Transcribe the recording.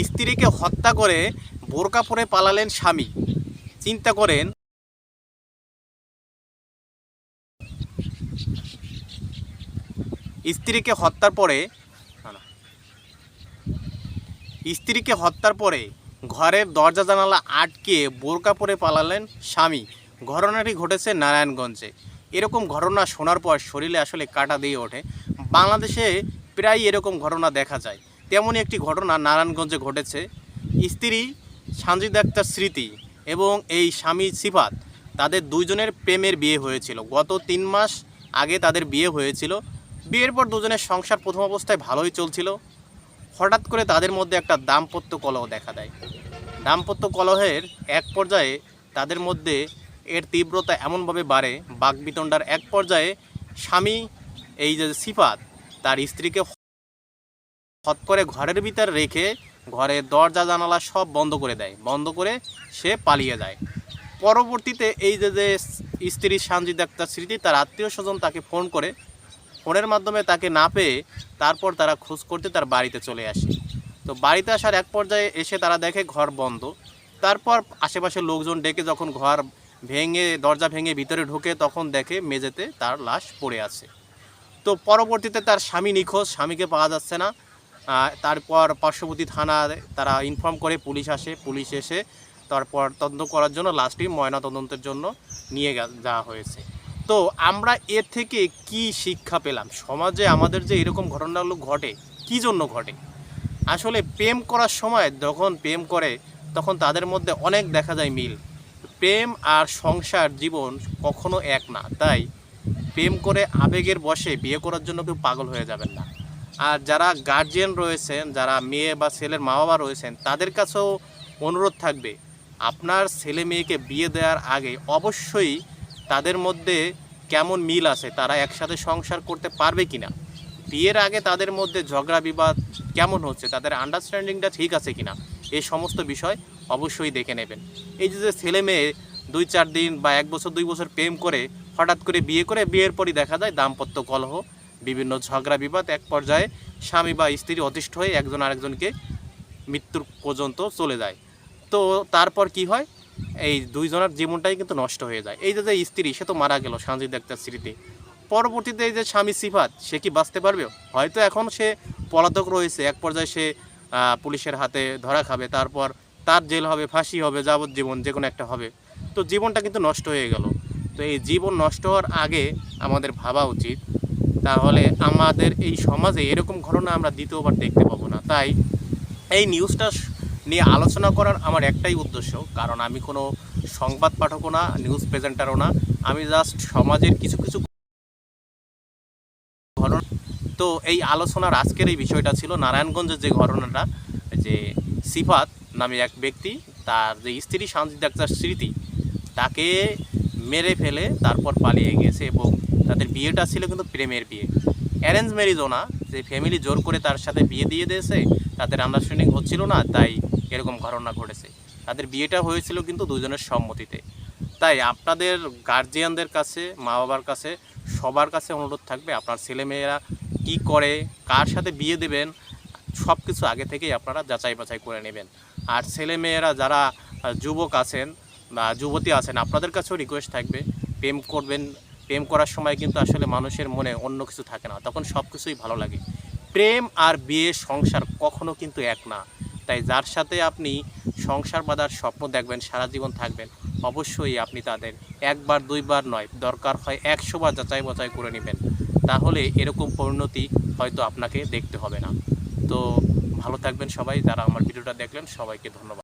স্ত্রীকে হত্যা করে বোরকা পরে পালালেন স্বামী। চিন্তা করেন, স্ত্রীকে হত্যার পরে। স্ত্রীকে হত্যার পরে ঘরের দরজা জানালা আটকে বোরকা পরে পালালেন স্বামী। ঘটনাটি ঘটেছে নারায়ণগঞ্জে। এরকম ঘটনা শোনার পর শরীরে আসলে কাটা দিয়ে ওঠে। বাংলাদেশে প্রায় এরকম ঘটনা দেখা যায়। তেমনই একটি ঘটনা নারায়ণগঞ্জে ঘটেছে। স্ত্রী সানজিদ আক্তার স্মৃতি এবং এই স্বামী সিফাত, তাদের দুইজনের প্রেমের বিয়ে হয়েছিল। গত তিন মাস আগে তাদের বিয়ে হয়েছিল। বিয়ের পর দুজনের সংসার প্রথম অবস্থায় ভালোই চলছিল। হঠাৎ করে তাদের মধ্যে একটা দাম্পত্য কলহ দেখা দেয়। দাম্পত্য কলহের এক পর্যায়ে তাদের মধ্যে এর তীব্রতা এমনভাবে বাড়ে, বাকবিতণ্ডার এক পর্যায়ে স্বামী, এই যে সিফাত, তার স্ত্রীকে হট করে ঘরের ভিতর রেখে ঘরের দরজা, জানালা সব বন্ধ করে দেয়। বন্ধ করে সে পালিয়ে যায়। পরবর্তীতে এই যে যে স্ত্রী সানজিদ আক্তার স্মৃতি, তার আত্মীয় স্বজন তাকে ফোন করে। ফোনের মাধ্যমে তাকে না পেয়ে তারপর তারা খোঁজ করতে তার বাড়িতে চলে আসে। তো বাড়িতে আসার এক পর্যায়ে এসে তারা দেখে ঘর বন্ধ। তারপর আশেপাশের লোকজন ডেকে যখন ঘর ভেঙে, দরজা ভেঙে ভিতরে ঢুকে, তখন দেখে মেঝেতে তার লাশ পড়ে আছে। তো পরবর্তীতে তার স্বামী নিখোঁজ, স্বামীকে পাওয়া যাচ্ছে না। তারপর পার্শ্ববর্তী থানায় তারা ইনফর্ম করে, পুলিশ আসে, পুলিশ এসে তারপর তদন্ত করার জন্য লাশটি ময়না তদন্তের জন্য নিয়ে যাওয়া হয়েছে। তো আমরা এর থেকে কি শিক্ষা পেলাম? সমাজে আমাদের যে এরকম ঘটনাগুলো ঘটে, কি জন্য ঘটে? আসলে প্রেম করার সময় যখন প্রেম করে, তখন তাদের মধ্যে অনেক দেখা যায় মিল। প্রেম আর সংসার জীবন কখনো এক না। তাই প্রেম করে আবেগের বশে বিয়ে করার জন্য কেউ পাগল হয়ে যাবেন না। আর যারা গার্জিয়ান রয়েছেন, যারা মেয়ে বা ছেলের মা বাবা রয়েছেন, তাদের কাছেও অনুরোধ থাকবে, আপনার ছেলে মেয়েকে বিয়ে দেওয়ার আগে অবশ্যই তাদের মধ্যে কেমন মিল আছে, তারা একসাথে সংসার করতে পারবে কি না বিয়ের আগে তাদের মধ্যে ঝগড়া, বিবাদ কেমন হচ্ছে, তাদের আন্ডারস্ট্যান্ডিংটা ঠিক আছে কি না এই সমস্ত বিষয় অবশ্যই দেখে নেবেন। এই যে ছেলে মেয়ে দুই চার দিন বা এক বছর, দুই বছর প্রেম করে, হঠাৎ করে বিয়ে করে, বিয়ের পরই দেখা যায় দাম্পত্য কলহ বিভিন্ন ঝগড়া, বিবাদ, এক পর্যায়ে স্বামী বা স্ত্রী অতিষ্ঠ হয়ে একজন আরেকজনকে মৃত্যুর পর্যন্ত চলে যায়। তো তারপর কি হয়? এই দুইজনের জীবনটাই কিন্তু নষ্ট হয়ে যায়। এই যে যে স্ত্রী, সে তো মারা গেল সানজিদ একটা স্মৃতি। পরবর্তীতে এই যে স্বামী সিফাত, সে কি বাঁচতে পারবে? হয়তো এখন সে পলাতক রয়েছে, এক পর্যায়ে সে পুলিশের হাতে ধরা খাবে, তারপর তার জেল হবে, ফাঁসি হবে, যাবজ্জীবন যে কোনো একটা হবে। তো জীবনটা কিন্তু নষ্ট হয়ে গেল। তো এই জীবন নষ্ট হওয়ার আগে আমাদের ভাবা উচিত তাহলে আমাদের এই সমাজে এরকম ঘটনা আমরা দ্বিতীয়বার দেখতে পাবো না। তাই এই নিউজটা নিয়ে আলোচনা করার আমার একটাই উদ্দেশ্য। কারণ আমি কোনো সংবাদ পাঠকও না নিউজ প্রেজেন্টারও না। আমি জাস্ট সমাজের কিছু কিছু ঘটনা তো এই আলোচনার আজকের এই বিষয়টা ছিল নারায়ণগঞ্জের যে ঘটনাটা, যে সিফাত নামে এক ব্যক্তি, তার যে স্ত্রী শান্তি ডাক্তার স্মৃতি, তাকে মেরে ফেলে, তারপর পালিয়ে গেছে এবং তাদের বিয়েটা ছিল কিন্তু প্রেমের বিয়ে। অ্যারেঞ্জ ম্যারিজও না, যে ফ্যামিলি জোর করে তার সাথে বিয়ে দিয়ে দিয়েছে, তাদের আন্ডারস্ট্যান্ডিং হচ্ছিল না, তাই এরকম ঘটনা ঘটেছে। তাদের বিয়েটা হয়েছিল কিন্তু দুজনের সম্মতিতে। তাই আপনাদের গার্জিয়ানদের কাছে মা বাবার কাছে, সবার কাছে অনুরোধ থাকবে, আপনার ছেলেমেয়েরা কি করে, কার সাথে বিয়ে দেবেন সব কিছু আগে থেকেই আপনারা যাচাই বাছাই করে নেবেন। আর ছেলেমেয়েরা যারা যুবক আছেন যুবতী আছেন, আপনাদের কাছেও রিকোয়েস্ট থাকবে। প্রেম করবেন, প্রেম করার সময় কিন্তু আসলে মানুষের মনে অন্য কিছু থাকে না, তখন সব কিছুই ভালো লাগে। প্রেম আর বিয়ে, সংসার কখনো কিন্তু এক না। তাই যার সাথে আপনি সংসার বাঁধার স্বপ্ন দেখবেন, সারা জীবন থাকবেন, অবশ্যই আপনি তাদের একবার, দুইবার নয়, দরকার হয় একশো বার যাচাই বাছাই করে নেবেন। তাহলে এরকম পরিণতি হয়তো আপনাকে দেখতে হবে না। তো ভালো থাকবেন সবাই, যারা আমার ভিডিওটা দেখলেন, সবাইকে ধন্যবাদ।